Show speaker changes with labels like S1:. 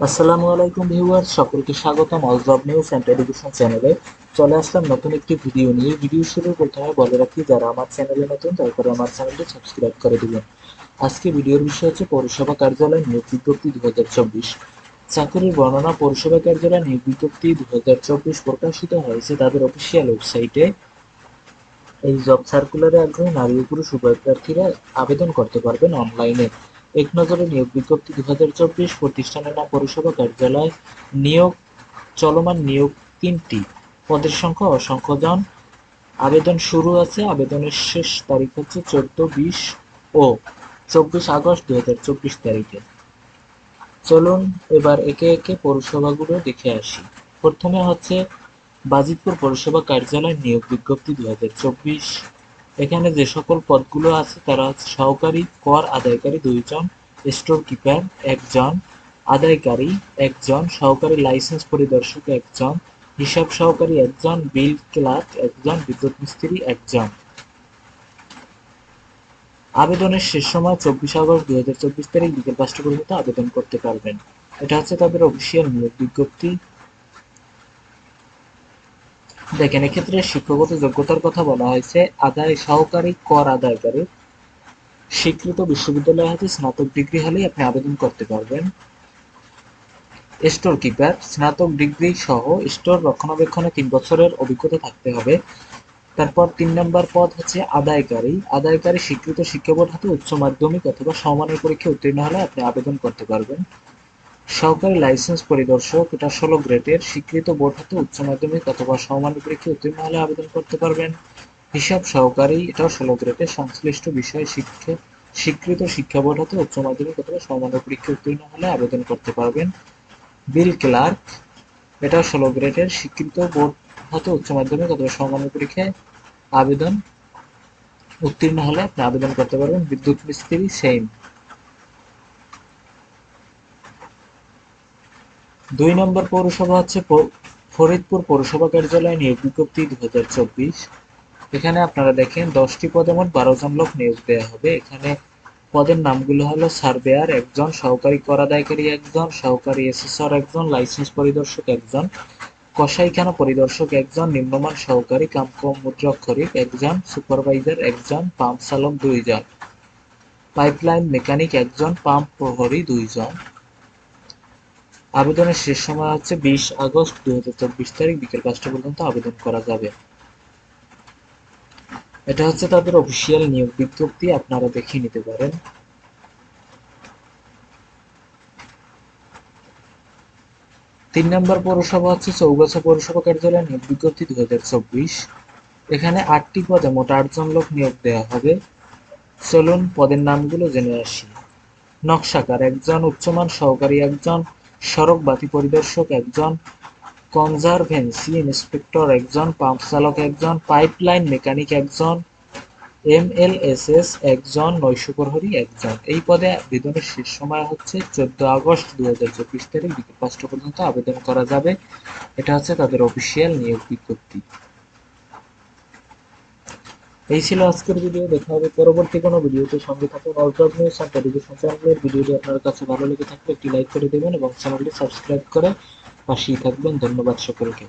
S1: আসসালামু আলাইকুম ভিউয়ার সকলকে স্বাগতম all job news and education চ্যানেলে। চলে আসলাম নতুন একটি ভিডিও নিয়ে। ভিডিও শুরুর প্রথমে বলে রাখি, যারা আমার চ্যানেলে নতুন করে আমার চ্যানেলটি সাবস্ক্রাইব করে দিবেন। আজকে ভিডিওর বিষয় হচ্ছে পৌরসভা কার্যালয় নিয়োগ বিজ্ঞপ্তি দু হাজার চব্বিশ। চাকরির বর্ণনা, পৌরসভা কার্যালয় নিয়োগ বিজ্ঞপ্তি দু হাজার চব্বিশ প্রকাশিত হয়েছে তাদের অফিসিয়াল ওয়েবসাইটে এই জব সার্কুলারে আগ্রহী নারী ও পুরুষ উভয় প্রার্থীরা আবেদন করতে পারবেন অনলাইনে এক নজরে নিয়োগ বিজ্ঞপ্তি দু হাজার চব্বিশ প্রতিষ্ঠানের নাম পৌরসভা কার্যালয় নিয়োগ, চলমান নিয়োগ তিনটি। পদের সংখ্যা অসংখ্য জন। আবেদন শুরু আছে, আবেদনের শেষ তারিখ হচ্ছে চোদ্দ বিশ ও চব্বিশ আগস্ট দু হাজার চব্বিশ তারিখে। চলুন এবার একে একে পৌরসভাগুলো দেখে আসি। প্রথমে হচ্ছে বাজিতপুর পৌরসভা কার্যালয় নিয়োগ বিজ্ঞপ্তি দু হাজার চব্বিশ। এখানে যে সকল পদগুলো আছে, তারা হচ্ছে সহকারী, কর আদায়কারী দুইজন স্টোর কিপার একজন, আদায়কারী একজন, সহকারী লাইসেন্স পরিদর্শক একজন, হিসাব সহকারী একজন বিল ক্লার্ক একজন, বিদ্যুৎ মিস্ত্রি একজন। আবেদনের শেষ সময় চব্বিশ আগস্ট দুই হাজার চব্বিশ তারিখ বিকেল পাঁচটা পর্যন্ত আবেদন করতে পারবেন। এটা হচ্ছে তাদের অফিসিয়াল নিয়োগ বিজ্ঞপ্তি। দেখেন, এক্ষেত্রে শিক্ষাগত যোগ্যতার কথা বলা হয়েছে, আদায় সহকারী, কর আদায়কারী। স্বীকৃত বিশ্ববিদ্যালয় হতে স্নাতক ডিগ্রি হলেই আপনি আবেদন করতে পারবেন। স্টোর কিপার, স্নাতক ডিগ্রি সহ স্টোর রক্ষণাবেক্ষণে তিন বছরের অভিজ্ঞতা থাকতে হবে। তারপর তিন নম্বর পদ হচ্ছে আদায়কারী। আদায়কারী স্বীকৃত শিক্ষা বোর্ড হতে উচ্চ মাধ্যমিক অথবা সমানের পরীক্ষা উত্তীর্ণ হলে আপনি আবেদন করতে পারবেন। সহকারী লাইসেন্স পরিদর্শক এটা ষোলো গ্রেডের স্বীকৃত বোর্ড হতে উচ্চ মাধ্যমিক অথবা সমমানের পরীক্ষা উত্তীর্ণ হলে আবেদন করতে পারবেন। হিসাব সহকারী এটাও ষোলো গ্রেডের সংশ্লিষ্ট বিষয় শিক্ষা, স্বীকৃত শিক্ষা বোর্ড হতে উচ্চ মাধ্যমিক অথবা সমমানের পরীক্ষা উত্তীর্ণ হলে আবেদন করতে পারবেন। বিল ক্লার্ক, এটা ষোলো গ্রেডের স্বীকৃত বোর্ড হতে উচ্চ মাধ্যমিক অথবা সমমানের পরীক্ষায় আবেদন, উত্তীর্ণ হলে আপনি আবেদন করতে পারবেন। বিদ্যুৎ মিস্ত্রি, সেম। দুই নম্বর পৌরসভা হচ্ছে ফরিদপুর পৌরসভা কার্যালয় নিয়োগ বিজ্ঞপ্তি চব্বিশ। এখানে আপনারা দেখেন, দশটি পদে মোট বারো জন লোক নিয়োগ দেওয়া হবে। এখানে পদের নামগুলো হলো সার্ভেয়ার একজন, সহকারী কর আদায়কারী একজন, সহকারী এসেসর একজন, লাইসেন্স পরিদর্শক একজন কসাইখানা পরিদর্শক একজন, নিম্নমান সহকারী কাম কামকম মুদ্রাক্ষরিক একজন, সুপারভাইজার একজন, পাম্প চালক দুইজন, পাইপলাইন মেকানিক একজন, পাম্প প্রহরী দুইজন। আবেদনের শেষ সময় হচ্ছে বিশ আগস্ট দুই হাজার চব্বিশ তারিখ, বিকেল পাঁচটা পর্যন্ত আবেদন করা যাবে। এটা হচ্ছে তাদের অফিসিয়াল নিয়োগ বিজ্ঞপ্তি, আপনারা দেখে নিতে পারেন। তিন নম্বর পৌরসভা হচ্ছে চৌগাছা পৌরসভা কার্যালয় নিয়োগ বিজ্ঞপ্তি দু হাজার চব্বিশ। এখানে আটটি পদে মোট আটজন লোক নিয়োগ দেওয়া হবে। চলুন পদের নামগুলো জেনে আসি। নকশাকার একজন, উচ্চমান সহকারী একজন সড়ক বাতি পরিদর্শক একজন, কনজারভেন্সি ইন্সপেক্টর একজন, পাম্প চালক একজন, পাইপলাইন মেকানিক একজন, এমএলএসএস একজন নৈশ প্রহরী একজন। এই পদে আবেদনের শেষ সময় হচ্ছে চোদ্দ আগস্ট দু হাজার চব্বিশ তারিখ, বিকেল পাঁচটা পর্যন্ত আবেদন করা যাবে। এটা হচ্ছে তাদের অফিসিয়াল নিয়োগ বিজ্ঞপ্তি। এই ছিল আজকের ভিডিও দেখা হবে পরবর্তী কোনো ভিডিওতে সঙ্গে থাকুন অল নিউজ আর টেলিভিশন চ্যানেলের ভিডিওটি আপনার কাছে ভালো লেগে থাকলে একটি লাইক করে দেবেন এবং চ্যানেলটি সাবস্ক্রাইব করে পাশেই থাকবেন। ধন্যবাদ সকলকে।